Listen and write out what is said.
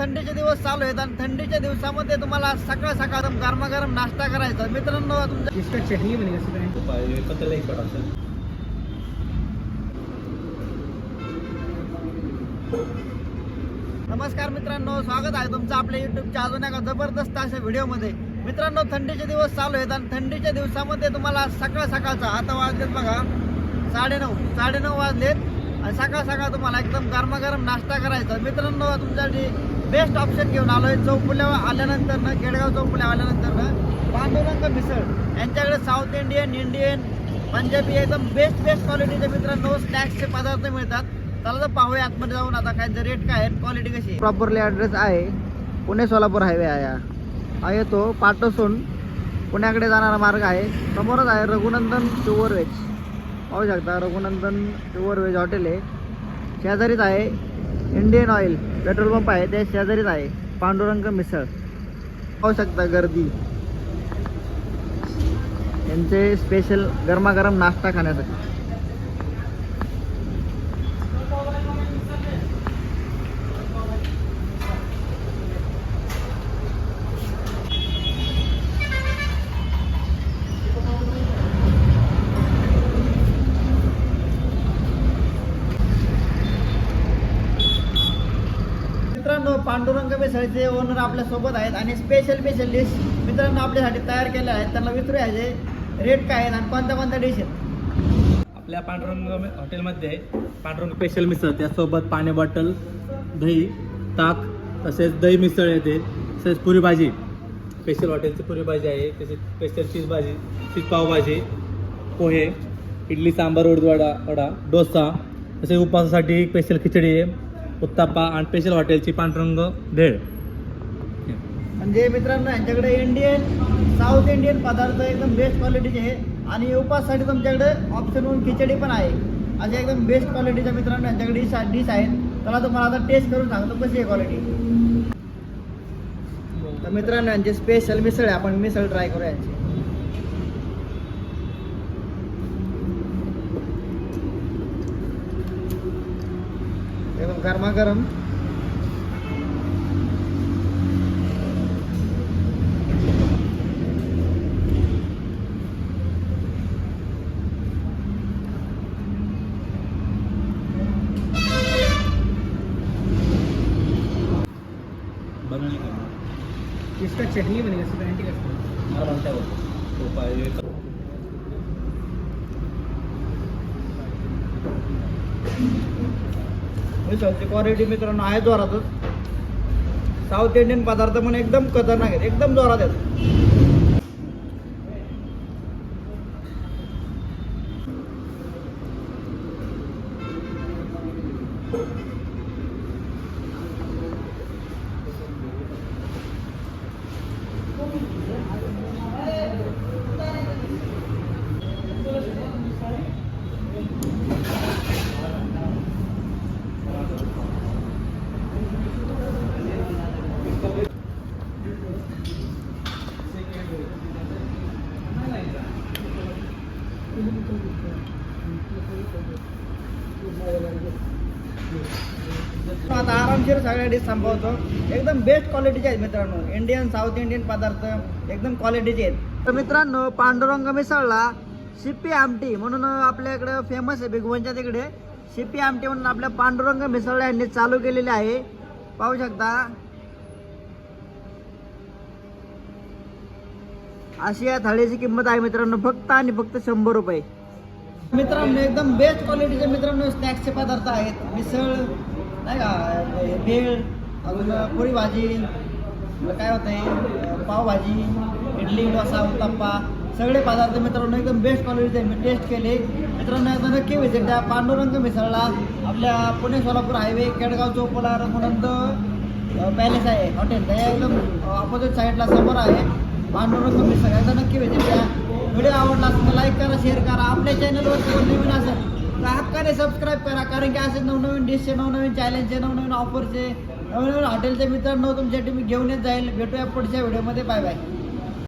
थंडीचे दिवस चालू आहेत आणि थंडीच्या दिवसामध्ये तुम्हाला सकाळ सकाळ गरमागरम नाश्ता करायचा. मित्रांनो तुमच्या इसका चटनी बनेगा एक नमस्कार मित्रांनो स्वागत आहे तुमचं आपल्या युट्यूबच्या अजून एका जबरदस्त अशा व्हिडिओमध्ये. मित्रांनो थंडीचे दिवस चालू आहेत आणि थंडीच्या दिवसामध्ये तुम्हाला सकाळ सकाळचा आता वाजलेत बघा साडेनऊ साडेनऊ वाजलेत. आणि सकाळ सकाळ तुम्हाला एकदम गरमागरम नाश्ता करायचा. मित्रांनो तुमच्यासाठी बेस्ट ऑप्शन घेऊन आलोय. चौफुल्या आल्यानंतर ना केडगाव चौपुल्यावर आल्यानंतर ना पांडुरंग मिसळ. यांच्याकडे साऊथ इंडियन इंडियन पंजाबी एकदम बेस्ट बेस्ट क्वालिटीचे मित्रांनो स्नॅक्सचे पदार्थ मिळतात. चला तर पाहूया आतमध्ये जाऊन आता काय रेट काय आहे क्वालिटी कशी प्रॉपरली ॲड्रेस आहे. पुणे सोलापूर हायवे आहे हा. हा येतो पाटोसून. पुण्याकडे जाणारा मार्ग आहे. समोरच आहे रघुनंदन प्युअर व्हेज पाहू शकता रघुनंदन प्युअर व्हेज हॉटेल आहे. शेजारीच आहे. इंडियन ऑइल पेट्रोल पंप आहे त्या शेजारीच आहे. पांडुरंग मिसळ. पाहू शकता गर्दी. यांचे स्पेशल गरमागरम नाश्ता खाण्यासाठी मित्रांनो पांडुरंग मिसळचे ओनर आपल्यासोबत आहेत आणि स्पेशल स्पेशल डिश मित्रांनो आपल्यासाठी तयार केल्या आहेत. त्यांना विचारूया रेट काय आहेत आणि कोणत्या कोणत्या डिश आहेत? आपल्या पांडुरंग हॉटेलमध्ये पांडुरंग स्पेशल मिसळ त्यासोबत पाणी बॉटल दही ताक तसेच दही मिसळ येते. तसेच पुरी भाजी स्पेशल हॉटेलची पुरी भाजी आहे. तसेच स्पेशल चीज भाजी चीज पावभाजी पोहे इडली सांबार उडदवडा वडा डोसा. तसेच उपवासासाठी स्पेशल खिचडी आहे. उत्ताप्पा आणि स्पेशल हॉटेलची पांडुरंग भेळ. म्हणजे मित्रांनो यांच्याकडे इंडियन साऊथ इंडियन पदार्थ एकदम बेस्ट क्वालिटीचे आहे. आणि उपाससाठी तुमच्याकडे ऑप्शन म्हणून खिचडी पण आहे. अशा एकदम बेस्ट क्वालिटीच्या मित्रांनो यांच्याकडे डिश डिश आहेत. त्याला तुम्हाला आता टेस्ट करून सांगतो कशी आहे क्वालिटी तर मित्रांनो यांची स्पेशल मिसळ आहे. आपण मिसळ ट्राय करू यांची. एकदम गरमागरम। बनवली का इसका चटनी बनेगा इसमें गारंटी करता हूँ मला म्हणता येईल तो मिसळची क्वालिटी मित्रांनो आहे जोरातच. साऊथ इंडियन पदार्थ म्हणून एकदम खतरनाक आहेत एकदम जोरात आहेत. आता आरामशीर सगळ्या डिश संपवतो एकदम बेस्ट क्वालिटीचे आहेत मित्रांनो. इंडियन साऊथ इंडियन पदार्थ एकदम क्वालिटीचे आहेत. तर मित्रांनो पांडुरंग मिसळला. शिप्पी आमटी म्हणून आपल्याकडे फेमस आहे भिगवणच्या तिकडे. शिप्पी आमटी म्हणून आपल्या पांडुरंग मिसळ यांनी चालू केलेली आहे. पाहू शकता. अशी या थाळीची किंमत आहे मित्रांनो फक्त आणि फक्त शंभर रुपये. मित्रांनो एकदम बेस्ट क्वालिटीचे मित्रांनो स्नॅक्सचे पदार्थ आहेत. मिसळ नाही का भेळ अजून पुरी भाजी काय होतं आहे पावभाजी इडली डोसा उत्तप्पा सगळे पदार्थ मित्रांनो एकदम बेस्ट क्वालिटीचे मी टेस्ट केले. मित्रांनो एकदा नक्की विजिट द्या. पांडुरंग मिसळला आपल्या पुणे सोलापूर हायवे केडगाव चौकला रघुनंद पॅलेस आहे. हॉटेल त्या एकदम ऑपोजिट साईडला समोर आहे. पांडुरंग मिसळ एकदा नक्की भेटेल. द्या व्हिडिओ आवडला असेल तर लाईक करा शेअर करा. आपल्या चॅनलवर कोण नवीन असेल तर हक्काने सबस्क्राईब करा. कारण की असे नवनवीन डिशचे नवनवीन चॅलेंजचे नवनवीन ऑफरचे नवनवीन हॉटेलचे मित्रांनो तुमच्यासाठी मी घेऊन येत जाईल. भेटूया पुढच्या व्हिडिओमध्ये बाय बाय